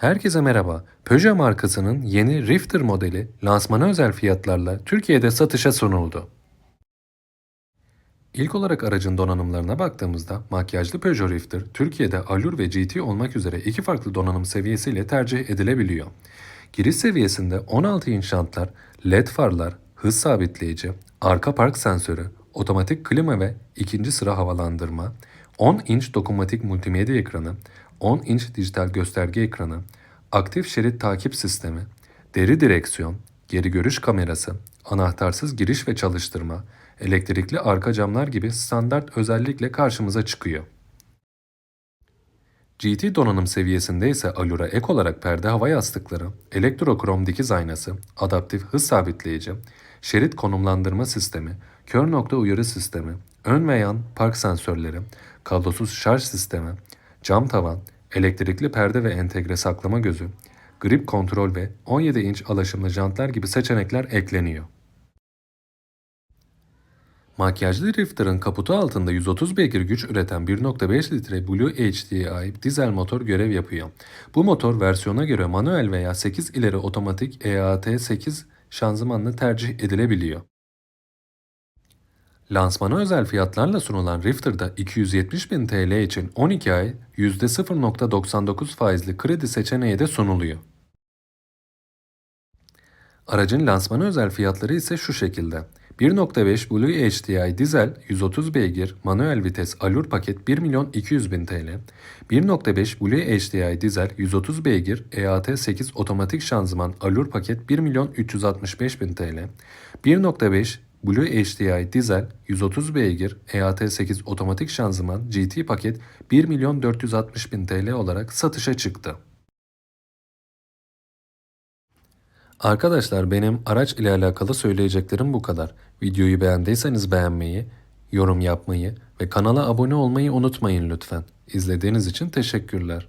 Herkese merhaba. Peugeot markasının yeni Rifter modeli lansmana özel fiyatlarla Türkiye'de satışa sunuldu. İlk olarak aracın donanımlarına baktığımızda makyajlı Peugeot Rifter Türkiye'de Allure ve GT olmak üzere iki farklı donanım seviyesiyle tercih edilebiliyor. Giriş seviyesinde 16 inç jantlar, LED farlar, hız sabitleyici, arka park sensörü, otomatik klima ve ikinci sıra havalandırma, 10 inç dokunmatik multimedya ekranı, 10 inç dijital gösterge ekranı, aktif şerit takip sistemi, deri direksiyon, geri görüş kamerası, anahtarsız giriş ve çalıştırma, elektrikli arka camlar gibi standart özellikle karşımıza çıkıyor. GT donanım seviyesinde ise Alura ek olarak perde hava yastıkları, elektrokrom dikiz aynası, adaptif hız sabitleyici, şerit konumlandırma sistemi, kör nokta uyarı sistemi, ön ve yan park sensörleri, kablosuz şarj sistemi, cam tavan, elektrikli perde ve entegre saklama gözü, grip kontrol ve 17 inç alaşımlı jantlar gibi seçenekler ekleniyor. Makyajlı Rifter'ın kaputu altında 130 beygir güç üreten 1.5 litre Blue HDI dizel motor görev yapıyor. Bu motor versiyona göre manuel veya 8 ileri otomatik E EAT8 şanzımanla tercih edilebiliyor. Lansmana özel fiyatlarla sunulan Rifter'da 270.000 TL için 12 ay %0.99 faizli kredi seçeneği de sunuluyor. Aracın lansmana özel fiyatları ise şu şekilde. 1.5 Blue HDI dizel 130 beygir manuel vites Allure paket 1 milyon 200 bin TL. 1.5 Blue HDI dizel 130 beygir EAT8 otomatik şanzıman Allure paket 1 milyon 365 bin TL. 1.5 Blue HDI dizel 130 beygir EAT8 otomatik şanzıman GT paket 1 milyon 460 bin TL olarak satışa çıktı. Arkadaşlar benim araç ile alakalı söyleyeceklerim bu kadar. Videoyu beğendiyseniz beğenmeyi, yorum yapmayı ve kanala abone olmayı unutmayın lütfen. İzlediğiniz için teşekkürler.